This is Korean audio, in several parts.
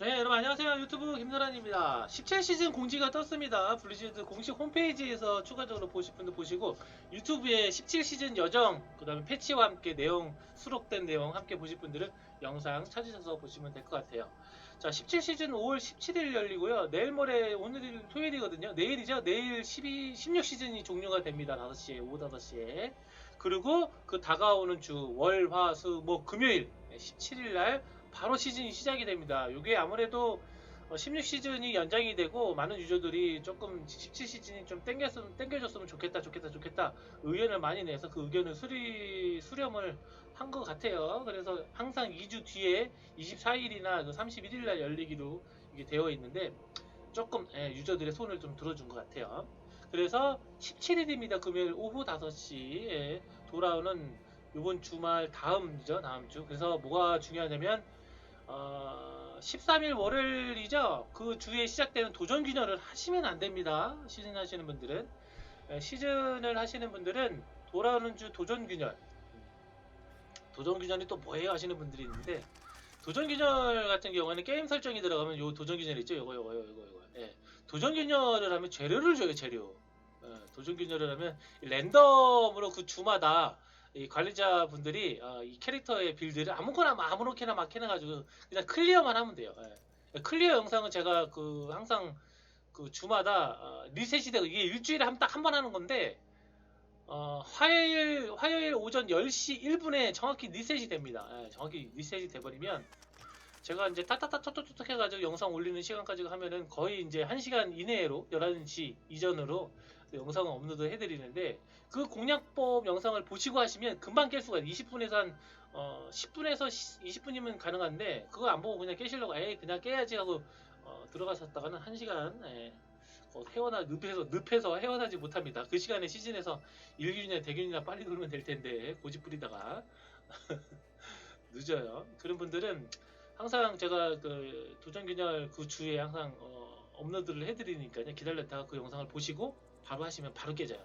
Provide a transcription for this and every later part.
네, 여러분 안녕하세요. 유튜브 김설환입니다. 17시즌 공지가 떴습니다. 블리즈드 공식 홈페이지에서 추가적으로 보실 분들 보시고 유튜브에 17시즌 여정, 그 다음에 패치와 함께 내용, 수록된 내용 함께 보실 분들은 영상 찾으셔서 보시면 될 것 같아요. 자, 17시즌 5월 17일 열리고요. 내일 모레, 오늘이 토요일이거든요. 내일이죠. 내일 12, 16시즌이 종료가 됩니다. 5시에, 오후 5시에. 그리고 그 다가오는 주, 월, 화, 수, 뭐, 금요일, 17일 날 바로 시즌이 시작이 됩니다. 이게 아무래도 16시즌이 연장이 되고 많은 유저들이 조금 17시즌이 좀 땡겼으면 땡겨줬으면 좋겠다 좋겠다 좋겠다 의견을 많이 내서 그 의견을 수리 수렴을 한 것 같아요. 그래서 항상 2주 뒤에 24일이나 그 31일 날 열리기로 이게 되어 있는데 조금 예, 유저들의 손을 좀 들어준 것 같아요. 그래서 17일입니다. 금요일 오후 5시에 돌아오는 이번 주말 다음이죠 다음 주 그래서 뭐가 중요하냐면 어, 13일 월요일이죠? 그 주에 시작되는 도전 균열을 하시면 안 됩니다. 시즌 하시는 분들은. 예, 시즌을 하시는 분들은 돌아오는 주 도전 균열. 도전 균열이 또 뭐예요? 하시는 분들이 있는데 도전 균열 같은 경우에는 게임 설정이 들어가면 요 도전 균열 있죠? 요거 요거 요거 요거. 예. 도전 균열을 하면 재료를 줘요 재료. 예, 도전 균열을 하면 랜덤으로 그 주마다 이 관리자분들이 어, 이 캐릭터의 빌드를 아무거나 막 아무렇게나 막 해놔가지고 그냥 클리어만 하면 돼요. 예. 클리어 영상은 제가 그 항상 그 주마다 어, 리셋이 되고 이게 일주일에 한 딱 한 번 하는 건데 어, 화요일 화요일 오전 10시 1분에 정확히 리셋이 됩니다. 예, 정확히 리셋이 돼버리면 제가 이제 따따따따따따 해가지고 영상 올리는 시간까지 하면은 거의 이제 1시간 이내로 11시 이전으로 영상을 업로드 해드리는데 그 공략법 영상을 보시고 하시면 금방 깰 수가 있어요. 20분에서 한 어, 10분에서 20분이면 가능한데 그거 안 보고 그냥 깨시려고 에이 그냥 깨야지 하고 어, 들어가셨다가는 1시간 예, 어, 헤어나 늪에서 늪에서 헤어나지 못합니다. 그 시간에 시즌에서 일균이나 대균이나 빨리 돌면 될 텐데 고집 부리다가 늦어요. 그런 분들은 항상 제가 그 도전 균열 그 주에 항상 어, 업로드를 해드리니까요. 기다렸다가 그 영상을 보시고 바로 하시면 바로 깨져요.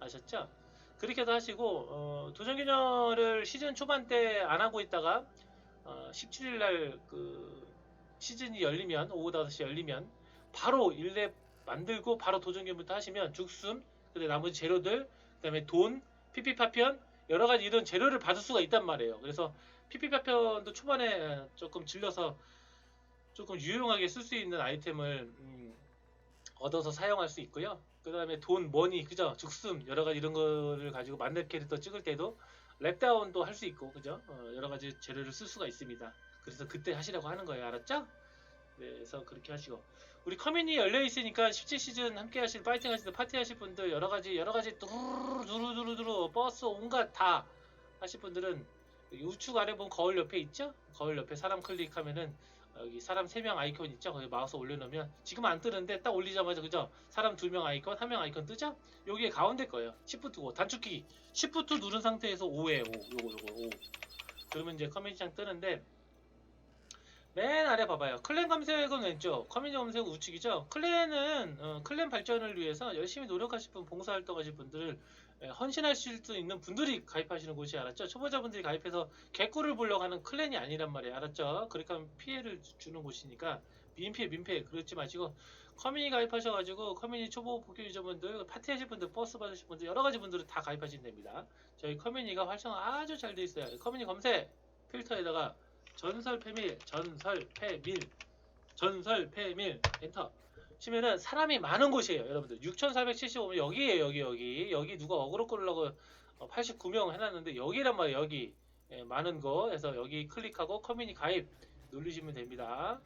아셨죠? 그렇게도 하시고 어, 도전균열을 시즌 초반 때 안 하고 있다가 어, 17일 날그 시즌이 열리면 오후 5시 열리면 바로 1렙 만들고 바로 도전균부터 하시면 죽순 그다음에 나머지 재료들 그다음에 돈 피피파편 여러 가지 이런 재료를 받을 수가 있단 말이에요. 그래서 피피파편도 초반에 조금 질러서 조금 유용하게 쓸 수 있는 아이템을 음, 얻어서 사용할 수 있고요. 그 다음에 돈, 머니, 그죠? 죽순, 여러 가지 이런 거를 가지고 만렙 캐릭터 찍을 때도 랩다운도 할 수 있고, 그죠? 어, 여러 가지 재료를 쓸 수가 있습니다. 그래서 그때 하시라고 하는 거예요. 알았죠? 네, 그래서 그렇게 하시고. 우리 커뮤니 열려 있으니까 17 시즌 함께 하실, 파이팅 하실, 파티 하실 분들, 여러 가지, 여러 가지, 두루두루두루, 버스, 온갖 다 하실 분들은 우측 아래 보면 거울 옆에 있죠? 거울 옆에 사람 클릭하면은 여기 사람 3명 아이콘 있죠? 거기 마우스 올려놓으면 지금 안 뜨는데 딱 올리자마자 그죠? 사람 2명 아이콘, 1명 아이콘 뜨죠? 여기에 가운데 거예요. Shift 5 단축키 Shift 누른 상태에서 5에 5 요거 요거 5 그러면 이제 커뮤니티장 뜨는데 맨 아래 봐봐요. 클랜 검색은 왼쪽, 커뮤니티 검색은 우측이죠. 클랜은 어, 클랜 발전을 위해서 열심히 노력하실 분, 봉사활동하실 분들 예, 헌신하실 수 있는 분들이 가입하시는 곳이 알았죠? 초보자분들이 가입해서 개꿀을 보려고 하는 클랜이 아니란 말이에요. 알았죠? 그렇게 하면 피해를 주- 주는 곳이니까 민폐 민폐 그렇지 마시고 커뮤니 가입하셔가지고 커뮤니 초보 복귀 유저분들 파티하실 분들 버스 받으실 분들 여러 가지 분들은 다 가입하시면 됩니다. 저희 커뮤니가 활성화 아주 잘 돼 있어요. 커뮤니 검색 필터에다가 전설 패밀 전설 패밀 전설 패밀 엔터 치면은 사람이 많은 곳이에요, 여러분들. 6,475면 여기에요, 여기 여기 여기 누가 어그로 끌려고 89명 해놨는데 여기란 말이에요, 여기 예, 많은 거. 그래서 여기 클릭하고 커뮤니 가입 누르시면 됩니다.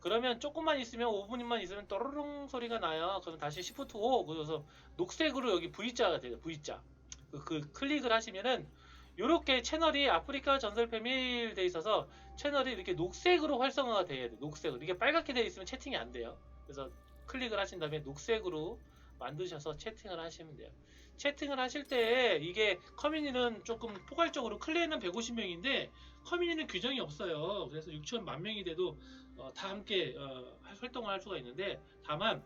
그러면 조금만 있으면 5분만 있으면 또르릉 소리가 나요. 그럼 다시 Shift 5 그래서 녹색으로 여기 V자가 돼요, V자. 그, 그 클릭을 하시면은 이렇게 채널이 아프리카 전설 패밀 돼 있어서 채널이 이렇게 녹색으로 활성화가 돼야 돼. 녹색으로. 이게 빨갛게 돼 있으면 채팅이 안 돼요. 그래서 클릭을 하신 다음에 녹색으로 만드셔서 채팅을 하시면 돼요. 채팅을 하실 때 이게 커뮤니는 조금 포괄적으로 클랜은 150명인데 커뮤니는 규정이 없어요. 그래서 6천만 명이 돼도 어, 다 함께 어, 활동을 할 수가 있는데 다만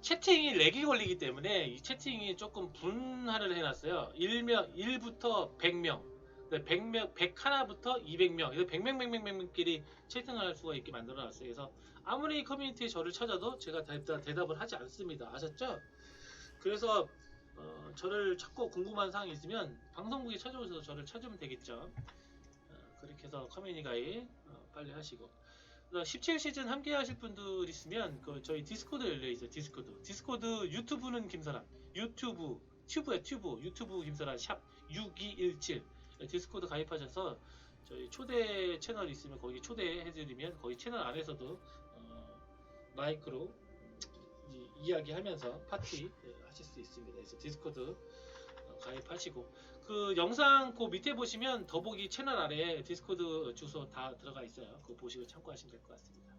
채팅이 렉이 걸리기 때문에 이 채팅이 조금 분할을 해놨어요. 1명, 1부터 100명. 100명, 101부터 200명, 그래서 100명, 100명, 100명끼리 채팅을 할 수가 있게 만들어 놨어요. 그래서 아무리 커뮤니티에 저를 찾아도 제가 대답, 대답 을 하지 않습니다. 아셨죠? 그래서 어, 저를 찾고 궁금한 사항이 있으면 방송국에 찾아오셔서 저를 찾으면 되겠죠. 어, 그렇게 해서 커뮤니 가입 어, 빨리 하시고 17시즌 함께 하실 분들 있으면 그 저희 디스코드 열려 있어요. 디스코드. 디스코드 유튜브는 김사람. 유튜브 튜브야 튜브. 유튜브 김사람 샵 6217. 디스코드 가입하셔서 저희 초대 채널 있으면 거기 초대해드리면 거기 채널 안에서도 어, 마이크로 이- 이야기하면서 파티 예, 하실 수 있습니다. 그래서 디스코드 어, 가입하시고 그 영상 그 밑에 보시면 더보기 채널 아래에 디스코드 주소 다 들어가 있어요. 그거 보시고 참고하시면 될 것 같습니다.